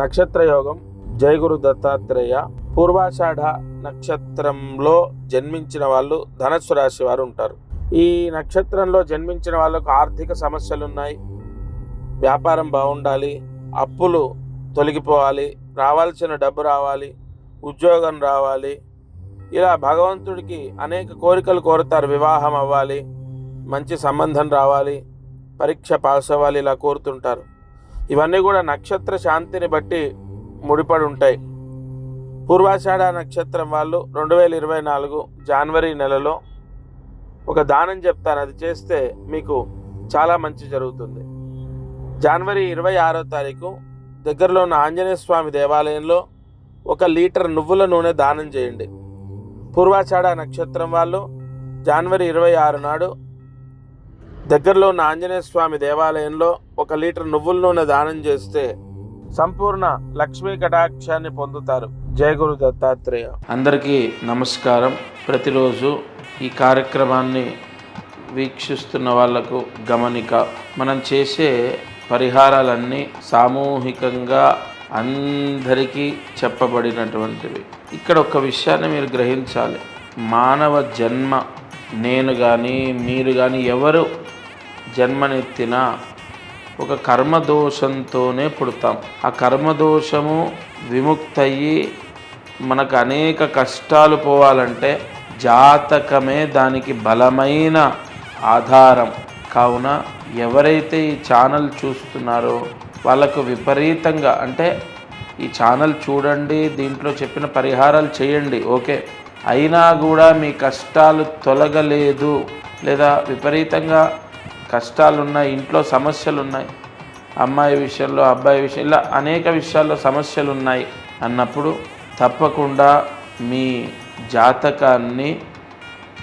నక్షత్ర యోగం దత్తాత్రేయ పూర్వాషాఢ నక్షత్రంలో జన్మించిన వాళ్ళు ధనస్సు రాశి వారు ఉంటారు. ఈ నక్షత్రంలో జన్మించిన వాళ్ళకు ఆర్థిక సమస్యలు ఉన్నాయి వ్యాపారం బాగుండాలి. అప్పులు తొలగిపోవాలి. రావాల్సిన డబ్బు రావాలి. ఉద్యోగం రావాలి. ఇలా భగవంతుడికి అనేక కోరికలు కోరుతారు. వివాహం అవ్వాలి. మంచి సంబంధం రావాలి. పరీక్ష పాస్ అవ్వాలి ఇలా కోరుతుంటారు. ఇవన్నీ కూడా నక్షత్ర శాంతిని బట్టి ముడిపడి ఉంటాయి పూర్వాషాఢ నక్షత్రం వాళ్ళు రెండు వేల ఇరవై నాలుగు జనవరి నెలలో ఒక దానం చెప్తాను అది చేస్తే మీకు చాలా మంచి జరుగుతుంది. జనవరి ఇరవై ఆరో తారీఖు దగ్గరలో ఉన్న ఆంజనేయ స్వామి దేవాలయంలో ఒక లీటర్ నువ్వుల నూనె దానం చేయండి. పూర్వాషాఢ నక్షత్రం వాళ్ళు జనవరి ఇరవై ఆరు నాడు దగ్గరలో ఉన్న ఆంజనేయ స్వామి దేవాలయంలో ఒక లీటర్ నువ్వుల నూనె దానం చేస్తే సంపూర్ణ లక్ష్మీ కటాక్షాన్ని పొందుతారు. జయ గురు దత్తాత్రేయ. అందరికీ నమస్కారం. ప్రతిరోజు ఈ కార్యక్రమాన్ని వీక్షిస్తున్న వాళ్ళకు గమనిక. మనం చేసే పరిహారాలన్నీ సామూహికంగా అందరికీ చెప్పబడినటువంటివి. ఇక్కడ ఒక విషయాన్ని మీరు గ్రహించాలి. మానవ జన్మ నేను కానీ మీరు కానీ ఎవరు జన్మనెత్తిన ఒక కర్మదోషంతోనే పుడతాం. ఆ కర్మదోషము విముక్తయ్యి మనకు అనేక కష్టాలు పోవాలంటే జాతకమే దానికి బలమైన ఆధారం. కావున ఎవరైతే ఈ ఛానల్ చూస్తున్నారో వాళ్ళకు విపరీతంగా అంటే ఈ ఛానల్ చూడండి దీంట్లో చెప్పిన పరిహారాలు చేయండి ఓకే. అయినా కూడా మీ కష్టాలు తొలగలేదు లేదా విపరీతంగా కష్టాలు ఉన్నాయి ఇంట్లో సమస్యలు ఉన్నాయి అమ్మాయి విషయంలో అబ్బాయి విషయం ఇలా అనేక విషయాల్లో సమస్యలు ఉన్నాయి అన్నప్పుడు తప్పకుండా మీ జాతకాన్ని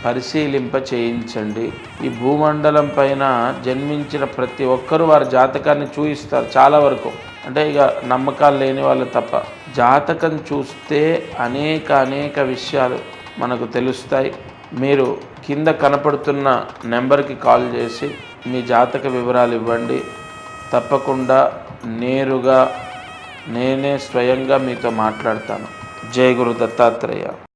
పరిశీలింప చేయించండి. ఈ భూమండలం పైన జన్మించిన ప్రతి ఒక్కరూ వారి జాతకాన్ని చూయిస్తారు చాలా వరకు. అంటే ఇక నమ్మకాలు లేని వాళ్ళు తప్ప. జాతకం చూస్తే అనేక అనేక విషయాలు మనకు తెలుస్తాయి. మీరు కింద కనపడుతున్న నెంబర్కి కాల్ చేసి మీ జాతక వివరాలు ఇవ్వండి. తప్పకుండా నేరుగా నేనే స్వయంగా మీతో మాట్లాడతాను. జయ గురు దత్తాత్రేయ.